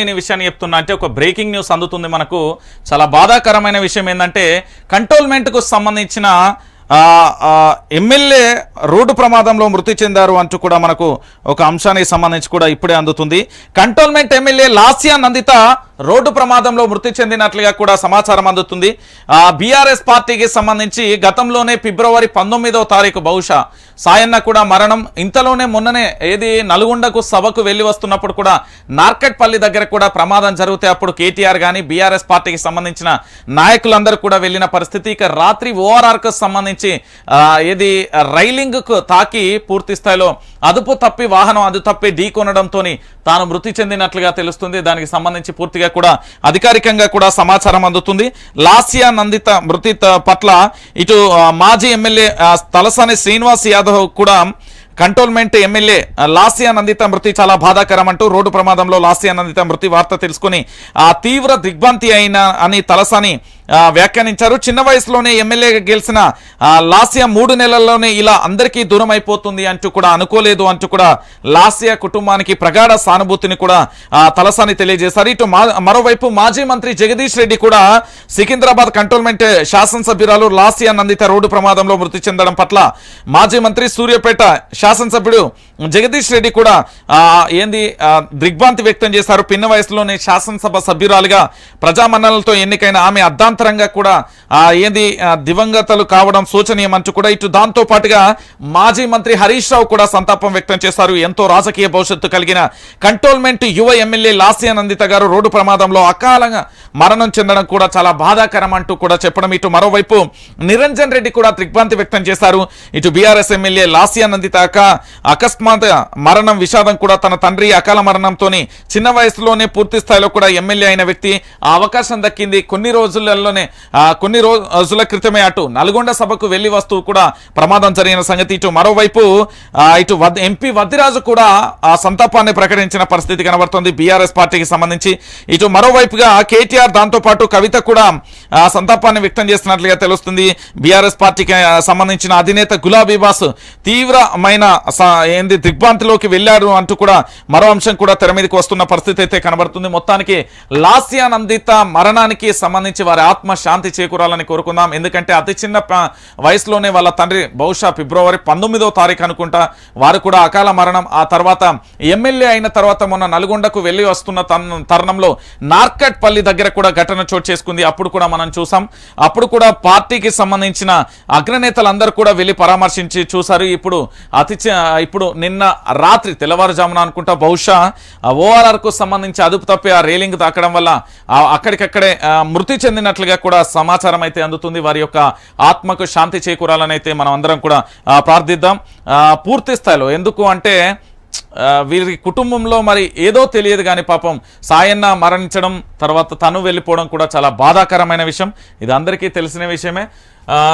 నేను విషయాన్ని చెప్తున్నా. అంటే ఒక బ్రేకింగ్ న్యూస్ అందుతుంది మనకు. చాలా బాధాకరమైన విషయం ఏంటంటే కంటోల్మెంట్కు సంబంధించిన ఎమ్మెల్యే రోడ్డు ప్రమాదంలో మృతి చెందారు అంటూ కూడా మనకు ఒక అంశానికి సంబంధించి కూడా ఇప్పుడే అందుతుంది. Cantonment MLA Lasya Nanditha road ప్రమాదంలో మృతి చెందినట్లుగా కూడా సమాచారం అందుతుంది. బీఆర్ఎస్ పార్టీకి సంబంధించి గతంలోనే ఫిబ్రవరి పంతొమ్మిదవ తారీఖు బహుశా సాయన్న కూడా మరణం. ఇంతలోనే మొన్ననే ఏది నల్గొండకు సభకు వెళ్ళి వస్తున్నప్పుడు కూడా నార్కట్పల్లి దగ్గర కూడా ప్రమాదం జరిగితే అప్పుడు కేటీఆర్ గాని బీఆర్ఎస్ పార్టీకి సంబంధించిన నాయకులందరూ కూడా వెళ్ళిన పరిస్థితి. ఇక రాత్రి ఓఆర్ఆర్కు సంబంధించి ఏది రైలింగ్కు తాకి పూర్తి స్థాయిలో అదుపు తప్పి వాహనం అదుపు తప్పి ఢీకొనడంతో తాను మృతి చెందినట్లుగా తెలుస్తుంది. దానికి సంబంధించి పూర్తిగా కూడా అధికారికంగా కూడా సమాచారం అందుతుంది. లాసియా నందిత మృతి త- పట్ల ఇటు మాజీ ఎమ్మెల్యే తలసాని శ్రీనివాస్ యాదవ్ కూడా కంటోన్మెంట్ ఎమ్మెల్యే లాసియా లాస్యా నందిత మృతి చాలా బాధాకరం అంటూ రోడ్డు ప్రమాదంలో లాస్యా నందిత మృతి వార్త తెలుసుకుని ఆ తీవ్ర దిగ్భ్రాంతి అయిన అని తలసాని వ్యాఖ్యానించారు. చిన్న వయసులోనే ఎమ్మెల్యేగా గెలిచిన లాస్య మూడు నెలల్లోనే ఇలా అందరికీ దూరం అయిపోతుంది అంటూ కూడా అనుకోలేదు అంటూ కూడా లాస్య కుటుంబానికి ప్రగాఢ సానుభూతిని కూడా తలసాని తెలియజేశారు. ఇటు మా- మరోవైపు మాజీ మంత్రి జగదీష్ రెడ్డి కూడా సికింద్రాబాద్ కంటోన్మెంట్ శాసనసభ్యురాలు లాస్య నందిత రోడ్డు ప్రమాదంలో మృతి చెందడం పట్ల మాజీ మంత్రి సూర్యపేట శాసనసభ్యుడు జగదీష్ రెడ్డి కూడా ఏంది దిగ్భ్రాంతి వ్యక్తం చేశారు. పిన్న వయసులోనే శాసనసభ సభ్యురాలుగా ప్రజామన్నలతో ఎన్నికైన ఆమె అర్ధాంతరంగా కూడా ఏంది దివంగతలు కావడం శోచనీయమంటూ కూడా ఇటు దాంతో పాటుగా మాజీ మంత్రి హరీష్ రావు కూడా సంతాపం వ్యక్తం చేశారు. ఎంతో రాజకీయ భవిష్యత్తు కలిగిన కంటోన్మెంట్ యువ ఎమ్మెల్యే లాస్యానందిత గారు రోడ్డు ప్రమాదంలో అకాలంగా మరణం చెందడం కూడా చాలా బాధాకరం అంటూ కూడా చెప్పడం ఇటు మరోవైపు నిరంజన్ రెడ్డి కూడా దిగ్భ్రాంతి వ్యక్తం చేశారు. ఇటు బీఆర్ఎస్ ఎమ్మెల్యే లాస్యానందిత అక అకస్మాత్ మరణం విషాదం కూడా తన తండ్రి అకాల మరణంతోని చిన్న వయసులోనే పూర్తి స్థాయిలో కూడా ఎమ్మెల్యే అయిన వ్యక్తి ఆ అవకాశం దక్కింది. కొన్ని రోజులలోనే కొన్ని రోజుల క్రితమే అటు నల్గొండ సభకు వెళ్ళి వస్తూ కూడా ప్రమాదం జరిగిన సంగతి ఇటు మరోవైపు ఇటు ఎంపీ వద్దిరాజు కూడా ఆ సంతాపాన్ని ప్రకటించిన పరిస్థితి కనబడుతుంది బీఆర్ఎస్ పార్టీకి సంబంధించి. ఇటు మరోవైపుగా కేటీఆర్ దాంతో పాటు కవిత కూడా సంతాపాన్ని వ్యక్తం చేస్తున్నట్లుగా తెలుస్తుంది. బీఆర్ఎస్ పార్టీకి సంబంధించిన అధినేత గులాబీ బాస్ తీవ్రమైన ఏంది దిగ్భ్రాంతిలోకి వెళ్ళారు అంటూ కూడా మరో అంశం కూడా తెర మీదకి వస్తున్న పరిస్థితి అయితే కనబడుతుంది. మొత్తానికి లాస్యానందిత మరణానికి సంబంధించి వారి ఆత్మ శాంతి చేకూరాలని కోరుకుందాం. ఎందుకంటే అతి చిన్న వయసులోనే వాళ్ళ తండ్రి బహుశా ఫిబ్రవరి పంతొమ్మిదో తారీఖు అనుకుంటా వారు కూడా అకాల మరణం. ఆ తర్వాత ఎమ్మెల్యే అయిన తర్వాత మొన్న నల్గొండకు వెళ్ళి వస్తున్న తన్- తరుణంలో నార్కట్పల్లి దగ్గర కూడా ఘటన చోటు చేసుకుంది. అప్పుడు కూడా మనం చూసాం. అప్పుడు కూడా పార్టీకి సంబంధించిన అగ్రనేతలందరూ కూడా వెళ్ళి పరామర్శించి చూశారు. ఇప్పుడు అతి ఇప్పుడు ఇప్పుడు నిన్న రాత్రి తెల్లవారుజామున అనుకుంటా బహుశా ఓఆర్ఆర్కు సంబంధించి అదుపు తప్పి ఆ రేలింగ్ తాకడం వల్ల అక్కడికక్కడే మృతి చెందినట్లుగా కూడా సమాచారం అయితే అందుతుంది. వారి యొక్క ఆత్మకు శాంతి చేకూరాలని అయితే మనం అందరం కూడా ప్రార్థిద్దాం. పూర్తి స్థాయిలో ఎందుకు అంటే వీరి కుటుంబంలో మరి ఏదో తెలియదు కానీ పాపం సాయన్న మరణించడం తర్వాత తను వెళ్ళిపోవడం కూడా చాలా బాధాకరమైన విషయం. ఇది అందరికీ తెలిసిన విషయమే.